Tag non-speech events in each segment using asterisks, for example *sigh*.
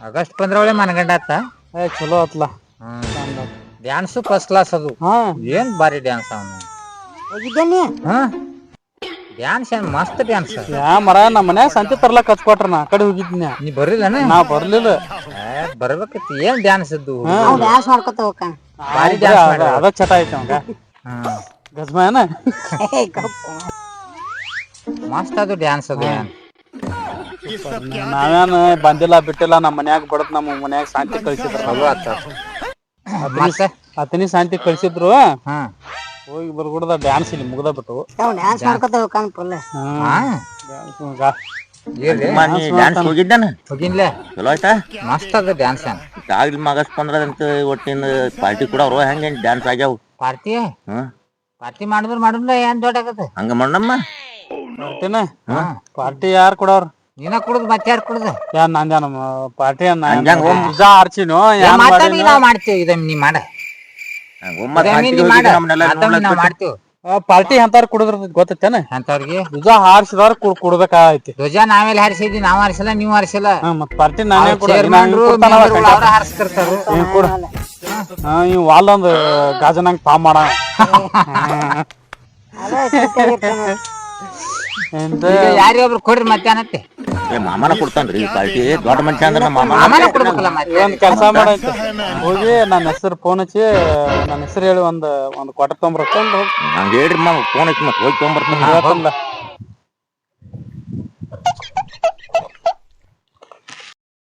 August ಪಂದ್ರವಳೆ ಮನಗಂಡ ಆತ. ಏ ಚಲೋ ಆತ್ಲ. ಡ್ಯಾನ್ಸ್ ಫಸ್ಟ್ ಕ್ಲಾಸ್ ಅದು. ಹಾ. ಏನ್ ಬಾರಿ ಡ್ಯಾನ್ಸ್ ಅವನು ಹೋಗಿದ್ದೇನೆ. ಹಾ? ಡ್ಯಾನ್ಸ್ ಏನ್ ಮಸ್ತ್ ಡ್ಯಾನ್ಸ್ ಯಾ ಮರ ನಮ್ಮ ಮನ್ಯಾಗ ಸಂತೆ ತರ್ಲಕ್ ಹಚ್ಕೊಟ್ರ ನಾ ಆ ಕಡೆ ಹೋಗಿದ್ನ. ನೀ ಬರ್ಲಿಲ್ಲನ? ನಾ ಬರ್ಲಿಲ್ಲ. ಏ, ಬರ್ಬೇಕಿತ್ತು. ಏನ್ ಡ್ಯಾನ್ಸ್ ಇದ್ದು? ನಾವು ಡ್ಯಾನ್ಸ್ ಮಾಡ್ಕೊತ ಹೋಗ ಭಾರಿ ಬರೀ ಡ್ಯಾನ್ಸ್ ಅದ- ಅದ ಚಟ ಐತಿ ಅವಂಗ ಗಜ್ಮ ಏನ? *laughs* ಮಸ್ತ್ ಅದು ಡ್ಯಾನ್ಸ್ ಅದು. ಏನ್ ನಾವೇನ್ ಬಂದಿಲ್ಲ ಬಿಟ್ಟಿಲ್ಲ ನಮ್ಮ ಮನ್ಯಾಗ ಬಡತ್ ನಮ್ಮ ಮನ್ಯಾಗ ಶಾಂತಿ ಕಳ್ಸಿದ್ರು ಚಲೋ ಆತ ಮತ್ತೆ ಅತನಿ ಶಾಂತಿ ಕಳ್ಸಿದ್ರು. ಹಾ. ಹೋಗಿ ಬರ್ಗುಡ್ದ ಡ್ಯಾನ್ಸ್ ಇಲ್ಲಿ ಮುಗ್ದ ಬಿಟ್ಟು ಡ್ಯಾನ್ಸ್ ಮಾಡ್ಕೊತ ಹೋಗ್ತಾನ ಫುಲ್ ಹಾ. ಇರ್ಲಿ ನೀ ಡ್ಯಾನ್ಸ್ ಹೋಗಿದ್ದಾನ? ಹೋಗಿನ್ಲೆ. ಚಲೋ ಆಯ್ತಾ? ಮಸ್ತ್ ಅದು ಡ್ಯಾನ್ಸ್ ಆಗ್ಲಿ ಆಗಸ್ಟ್ ಪಂದ್ರದಂತ ಒಟ್ಟಿನ ಪಾರ್ಟಿ ಕೂಡ ಅವ್ರು ಹೆಂಗ ಡ್ಯಾನ್ಸ್ ಆಗ್ಯಾವ? ಪಾರ್ಟಿ ಹ್ಮ್ ಪಾರ್ಟಿ ಮಾಡಿದ್ರ ಮಾಡಿದ್ರೆ ಏನ್ ದೊಡ್ಡ ಆಗತ್ತೆ ಹಂಗ ಮಾಡಮ್ಮ ಪಾರ್ಟಿ ಯಾರು ಕೊಡವ್ರ ನೀನ ಕುಡ್ದು ಮತ್ತೆ ಯಾರು ಕುಡ್ದು? ಯಾ ನಂದ ನಮ್ಮ ಪಾರ್ಟಿ ನಿಜ ಆರ್ಚಿನು? ನಾವ್ ಮಾಡ್ತೀವಿ ಇದನ್ನ ನೀ ಮಾಡ. ಮಾಡ್ತೀವಿ. ಪಾರ್ಟಿ ಅಂತಾರ ಕುಡಿದ್ರ ಗೊತ್ತೇನ ಅಂತವ್ರಿಗೆ ಧ್ವಜ ಹಾರಿಸಿದವ್ರ ಕುಡ್ಬೇಕಾಗೈತಿ. ಧ್ವಜ ನಾವೆಲ್ಲ ಹಾರಿಸಿದ್ವಿ ನಾವ್ ಹಾರಿಸಿಲ್ಲ ನೀವ್ ಹಾರಿಸಿಲ್ಲ. ಹಾ ಮತ್ ಪಾರ್ಟಿ ನಾನೇ ಹಾರಿಸ್ತಿರ್ತಾರು ಇವ್ ವಾಲ್ದೊಂದು ಗಾಜನಂಗ್ ಪಾಮ್ ಮಾಡ. *laughs* *laughs* ಯಾರಿಗೊಬ್ರು ಕೊಡ್ರಿ ಮತ್ತೆ ಅನ್ನತ್ತೆ ಏ ಮಾಮನ ಕೊಡ್ತಾನ್ರಿ. ಪಾರ್ಟಿ ದೊಡ್ಡ ಮನುಷ್ಯ ಅಂದ್ರೆ ನಮ್ಮ ಮಾಮ. ಕೊಡ್ಬೇಕಲ್ಲ ಮತ್ತೆ ಒಂದ್ ಕೆಲಸ ಮಾಡೈತಿ. ಹೋಗಿ ನನ್ನ ಹೆಸರು ಫೋನ್ ಹಚ್ಚಿ ನನ್ನ ಹೆಸರು ಹೇಳಿ ಒಂದ್ ಒಂದ್ ಕೊಟ್ಟ ತೊಂಬರ್ಕೊಂಡು ಹೋಗಿ. ನಂಗೆ ಹೇಳ್ರಿ ಮಾಮ ಫೋನ್ ಹಚ್ಚಿ ಮತ್ತೆ ಹೋಗಿ ತೊಂಬರ್ತೀನಿ. ಹೇಳ್ತಲ್ಲ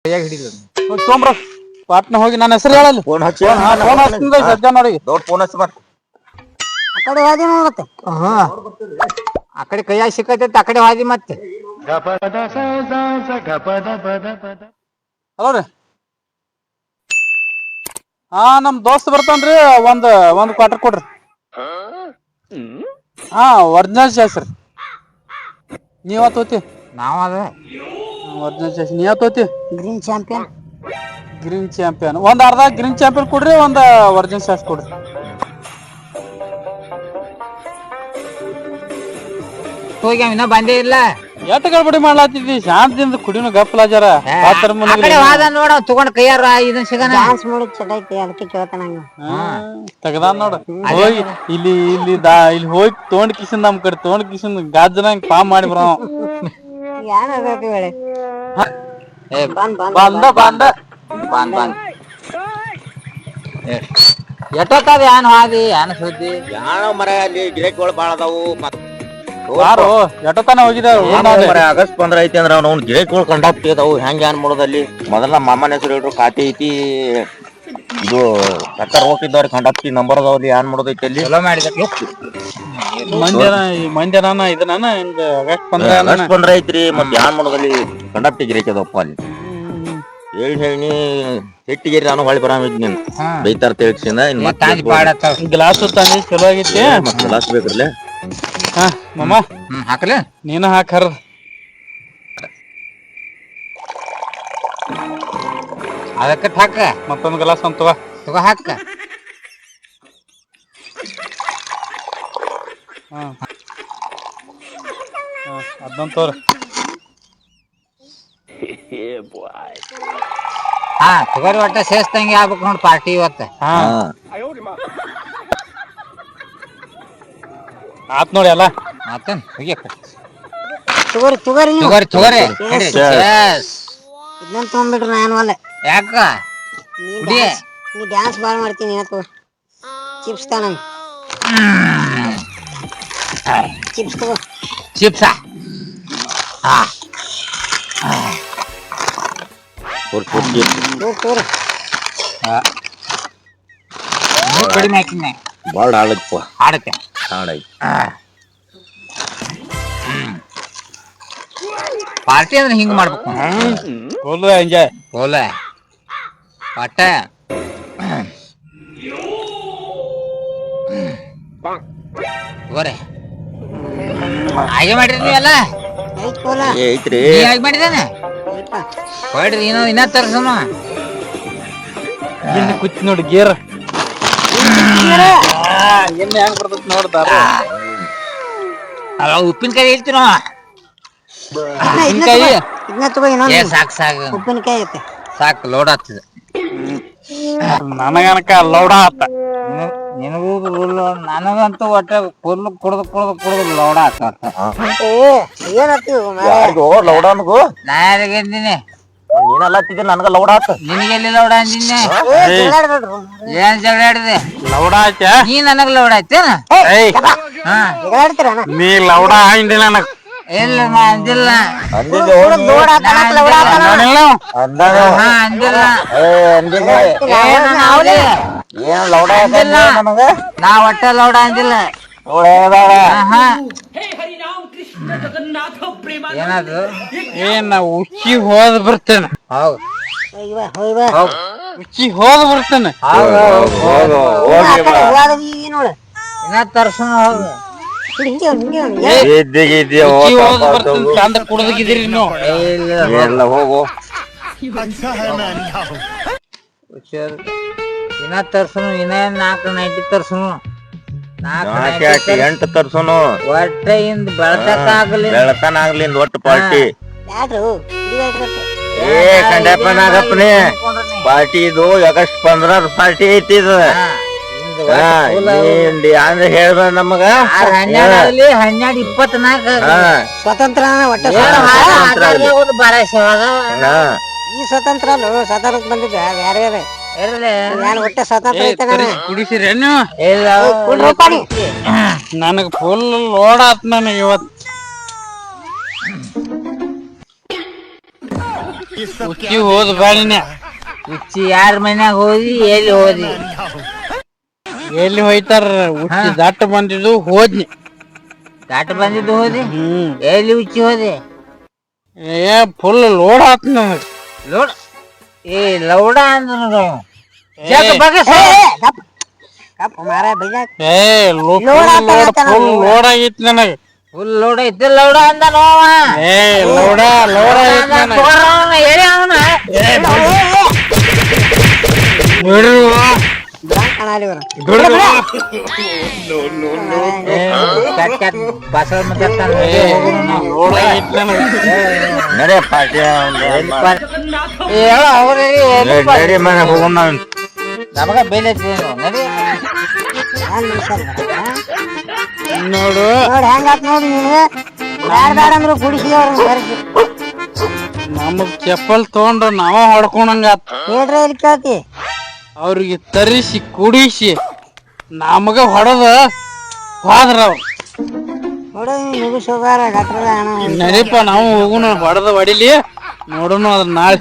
ಕೈಯಾಗ ಹಿಡಿದು ಹೋಗಿ ತೊಗೊಂಬ್ರ ಪಾಟ್ನ ಹೋಗಿ ನನ್ನ ಹೆಸರು ಹೇಳಲ್ಲ. ಫೋನ್ ಹಚ್ಚಿ ಫೋನ್ ಹಚ್ಚಿಂದ ಸಜ್ಜ ನೋಡಿ ದೊಡ್ಡ ಫೋನ್ ಹಚ್ಚಿ ಮಾಡಿ ಆ ಕಡೆ ಹೋದಿ ಮತ್ತೆ ಹಾ. ಆ ಕಡೆ ಕೈಯಾಗ ಸಿಕ್ಕತೈತಿ ಆ ಕಡೆ ಹಾದಿ ಮತ್ತೆ. ಹಲೋ ರೀ. ಹಾ ನಮ್ ದೋಸ್ತ್ ಬರ್ತಾನ್ರಿ ಒಂದ್ ಒಂದ್ ಕ್ವಾರ್ಟರ್ ಕೊಡ್ರಿ. ಹಾ ಒರಿಜಿನಲ್ ಚಾಯ್ಸ್ ರೀ. ನೀವ ತೋತಿ ನಾವ್ ಅದ. ಒರಿಜಿನಲ್ ಚಾಯ್ಸ್ ನೀವ ತೋತಿ ಗ್ರೀನ್ ಚಾಂಪಿಯನ್ ಗ್ರೀನ್ ಚಾಂಪಿಯನ್ ಒಂದ್ ಅರ್ಧ ಗ್ರೀನ್ ಚಾಂಪಿಯನ್ ಕೊಡ್ರಿ ಒಂದ್ ಒರಿಜಿನಲ್ ಚಾಯ್ಸ್ ಕೊಡ್ರಿ. ಹೋಗಿ ಇನ್ನ ಬಂದೇ ಇಲ್ಲ. ಎಟ್ ಗಡ್ಬಡಿ ಶಾಂತದಿಂದ ಶಾಂತಿಯಿಂದ ಕುಡಿನು ಗಪ್ಪಲಾಜಾರ ಪಾತ್ರ ಆ ಕಡೆ ವಾದ ನೋಡ ತಗೊಂಡ್ ಕೈಯಾರ ಇದನ್ ಸಿಗನ. ಡ್ಯಾನ್ಸ್ ಮಾಡಿ ಚಟ ಐತಿ ಅದಕ್ಕೆ ಕೇಳ್ತಾನಂಗ ತೆಗದಾನ್ ನೋಡ. ಹೋಗಿ ಇಲ್ಲಿ ಇಲ್ಲಿ ದಾ ಇಲ್ಲಿ ಹೋಗಿ ತೊಗೊಂಡ್ ಕಿಸಿಂದ ನಮ್ ಕಡೆ ತೊಗೊಂಡ್ ಕಿಸಿಂದ ಗಾಜನಂಗ್ ಪಾ ಮಾಡಿ ಬರೋ ಏನ್ ಅದಕ್ಕೆ ಹೇಳಿ? ಏ ಬಂದ ಬಂದ್ ಬಂದ ಬಂದ ಎಷ್ಟೊತ್ತದ ಏನ್ ಹಾದಿ ಏನ್ ಸುದ್ದಿ? ಯಾಣ ಮರ ಅಲ್ಲಿ ಗಿಡಗಳು ಬಾಳ ಅದಾವು ಮತ್ ಯಾರು? ಎಷ್ಟೊತ್ತನ ಹೋಗಿದೆ ಆಗಸ್ಟ್ ಪಂದ್ರ ಐತಿ ಅಂದ್ರ ಅವ್ನ ಗಿರೇಕ್ ಕಂಡಾಪ್ತಿ ಅದಾವು. ಹೆಂಗ ಏನ್ ಮಾಡೋದಲ್ಲಿ? ಮೊದಲ ನಮ್ಮ ಮಾಮನ ಹೆಸರು ಹೇಳ್ರು ಖಾತೆ ಐತಿ. ಇದು ಕಟ್ಟರ್ ಕಂಡಾಪ್ತಿ ನಂಬರ್ ಅದಾವ್ರಿ ಏನ್ ಮಾಡೋದೈತಿ ಅಲ್ಲಿ? ಚಲೋ ಮಾಡಿದ. ಇದನ್ನ ಆಗಸ್ಟ್ ಐತ್ರಿ ಏನ್ ಮಾಡೋದಲ್ಲಿ ಅಲ್ಲಿ. ಹೇಳಿ ನಾನು ಹೊಳಿ ಬರಾಮಿದ್ ಬೈತಾರ ಗ್ಲಾಸ್ ತಂದಿ ಚಲೋ ಮತ್ತೆ ಲಾಸ್ ಬೇಕ್ರಲ್ಲ ಹಾ. ಮಮ್ಮ ಹ್ಮ್ ನೀನು ನೀನ ಹಾಕರ್ ಅದಕ್ಕ ಹಾಕ. ಮತ್ತೊಂದು ಗ್ಲಾಸ್ ಅಂತ ತಗೋ. ತಗೋ ಹಾಕ. ಹಾ. ಹಾ ಅದನ್ನೊಂದ್ ತೋರಿ ಹಾ ತಗೋರಿ ಒಟ್ಟ ಸೇಸ್ತಂಗೆ ಆಗ್ಬೇಕು ನೋಡಿ ಪಾರ್ಟಿ ಇವತ್ತ. ಹಾ. ಹಾ ಆತ್ ನೋಡಿ ಅಲ್ಲ. ಮತ್ತೇನ್ ಹೋಗಿ ತಗೋರಿ ತಗೋರಿ ನೀವು ತಗೋರಿ ತಗೋರಿ Yes. Yes. ಇದನ್ನ ತಗೊಂಡ್ಬಿಡ್ರಿ ನಾನು ಅಲ್ಲ ಯಾಕ ನೀ ಕುಡಿ. ಡ್ಯಾನ್ಸ್ ನೀ ಡ್ಯಾನ್ಸ್ ಬಾಳ ಮಾಡ್ತೀನಿ ಇವತ್ತು ಚಿಪ್ಸ್ ತಾನ ಚಿಪ್ಸ್ ತಗೋ ಚಿಪ್ಸ ಹಾ ತೋರ್ ತೋರ್ಸಿ ತಗೋ ತಗೋರಿ ಇನ್ನೂ ಕಡಿಮೆ ಹಾಕಿನ ಬಾಳ ಆಳಪ್ಪ ಆಡತ್ತೆ ಹಾಡೈತಿ ಪಾರ್ಟಿ ಅಂದ್ರೆ ಹಿಂಗ್ ಮಾಡ್ಬೇಕು ಫುಲ್ ಎಂಜಾಯ್ ಹೋಲ ಪಟ್ಟ ಬರೇ ಹಾಗೆ ಮಾಡಿರಿ ನೀವೆಲ್ಲ? ಕೋಲ ಐತ್ರಿ ಹಾಗೆ ಮಾಡಿದಾನೆ ಹೊಡ್ರಿ ಇನ್ನೂ ಇನ್ನ ತರ್ಸಮ ಇಲ್ಲಿ ಕುಚ್ಚಿ ನೋಡಿ ಗೇರ್. ಎಣ್ಣೆ ಹೆಂಗ್ ಬರ್ತೈತಿ ನೋಡ್ತಾರ ಅಲ್ಲ ಉಪ್ಪಿನಕಾಯಿ ಹೇಳ್ತೀನೋ? ಉಪ್ಪಿನಕಾಯಿ ಇದನ್ನ ತಗೋ ಇನ್ನೊಂದು ಏ ಸಾಕ್ ಸಾಕು. ಉಪ್ಪಿನಕಾಯಿ ಐತೆ. ಸಾಕು ಲೋಡ್ ಆಗ್ತದೆ. ನನಗನಕ ಲೌಡ ಆತ. ನಿನಗೂ ನನಗಂತೂ ಒಟ್ಟೆ ಫುಲ್ ಕುಡ್ದು ಕುಡ್ದು ಕುಡ್ದು ಲೋಡ ಆತ. ಏ ಏನತ್ತೀವಿ ಯಾರಿಗೋ ಲೌಡ ಅನ್ಗೋ ನಾ ಯಾರಿಗೆ ಅಂದಿನಿ ನೀನಲ್ಲ ನನಗ ಲೌಡ ಆತ. ನಿನಗೆಲ್ಲಿ ಲೌಡ ಅಂದಿನಿ? ಏನ್ ಜಗಳ ಆಡಿದೆ ಲೌಡ ಆಯ್ತಾ? ನೀ ನನಗ ಲೌಡ ಆಯ್ತೇನ? ಹಾ ನೀ ಲೌಡ ಹಿಂಡಿ ನನಗ್. ಇಲ್ಲ ನಾ ಅಂದಿಲ್ಲ. ಹಾ ಏ. ಏನ್ ಲೌಡ ಅಂದಿಲ್ಲ. ನಾ ಒಟ್ಟ ಲೌಡ ಅಂದಿಲ್ಲ. ಏನಾದ್ರು ಏನ್ ಉಚ್ಚಿ ಹೋದ್ ಬರ್ತೇನೆ. ಹೌದು. ಉಚ್ಚಿ ಹೋದ್ ಬರ್ತೇನೆ. ಹೌದು ಹೋಗಿ ಹೋದ ಇನ್ನ ಹೌದು ನೀವು. ಎಲ್ಲ ಹೋಗು. ಇನ್ನ ತರ್ಸನು ಇನ್ನ ನಾಲ್ಕು ನೈಟಿ ತರ್ಸನು? ನಾಲ್ಕು ನಾಲ್ಕು ಯಾಕೆ ಎಂಟು ತರ್ಸುನು? ಒಟ್ಟೆ ಇಂದ ಬೆಳತನ ಆಗ್ಲಿ. ಇಂದ್ ಒಟ್ಟು ಪಾರ್ಟಿ. ಏ ಕಂಡಪ್ಪ ನಾಗಪ್ಪನೇ ಪಾರ್ಟಿ ಇದು ಆಗಸ್ಟ್ ಪಂದ್ರ ಪಾರ್ಟಿ ಐತಿ ಇದು. ಅಂದ್ರೆ ಹೇಳ್ದ ನಮಗ. ಹನ್ನೆರಡು ಆಗಲಿ ಹನ್ನೆರಡು ಇಪ್ಪತ್ನಾಲ್ಕು ಸ್ವತಂತ್ರ. ಒಟ್ಟ. ಹಾ. ಈ ಸ್ವತಂತ್ರ ಅಲ್ಲ. ಸ್ವತಂತ್ರ ಬಂದಿದ್ದ ನೀ. ನನಗ್ ಫುಲ್ ಲೋಡ್ ಆತ್ ನನಗ ಇವತ್. ಉಚ್ಚಿ ಹೋದ್ ಬಾಳಿನ. ಉಚ್ಚಿ ಯಾರ ಮನ್ಯಾಗ ಹೋದಿ ಎಲ್ಲಿ ಹೋದಿ? ಎಲ್ಲಿ ಹೋಯ್ತಾರ? ಹುಚ್ಚಿ ದಟ್ಟ ಬಂದಿದ್ದು ಹೋದ್ನಿ. ದಾಟ ಬಂದಿದ್ದು ಹೋದಿ? ಹ್ಮ್. ಎಲ್ಲಿ ಉಚ್ಚಿ ಹೋದೆ? ಏ ಫುಲ್ ಲೋಡ್ ಆತ್ ನಮಗೆ. ಲೋಡ್ ಏ ಲೌಡ ಅಂದ್ರು ಏ, ಮಾರ ಬೈಜಾಕ್. Load full. ಲೋಡ್. ನನಗ್. ಫುಲ್ ಲೋಡ್ ಐತಿ ಲೌಡ ಅಂದ ನೋವ. ಏ ಲೋಡ ಲೋಡ್ ಆಗೈತಿ ನನಗ್. ಹೇಳಿ ಅವನ ಬಿಡ್ರಿ ನನಗ್ ನಡೆ. ಪಾರ್ಟಿ ನಡಿ ಮನೆ ಹೋಗೋಣ ನಮಗ ಬೆಲೆ ನಡಿ? ನೋಡು. ನೋಡ್ ಹೆಂಗಾತ್ ನೋಡಿ ನೀನು? ಬ್ಯಾಡ ಬ್ಯಾಡ ಅಂದ್ರು ಗುಡಿಸಿ ಸರಿ ಕರೆಸಿ. ನಮಗ್ ಚಪ್ಪಲ್ ತಗೊಂಡ್ರ ನಾವ ಹೊಡ್ಕೊಂಡಂಗ ಹೇಳ್ರಿ ಇಲ್ಲಿ ಕೇಳ್ತಿ? ಅವ್ರಿಗೆ ತರಿಸಿ ಕುಡಿಸಿ ನಮಗ ಹೊಡೆದ ಹೋದ್ರ ಅವ್ರು. ನಾವು ಹೋಗುಣ ಹೊಡೆದ ಹೊಡಿಲಿ ನೋಡೋಣ ಅದ್ರ ನಾಳೆ.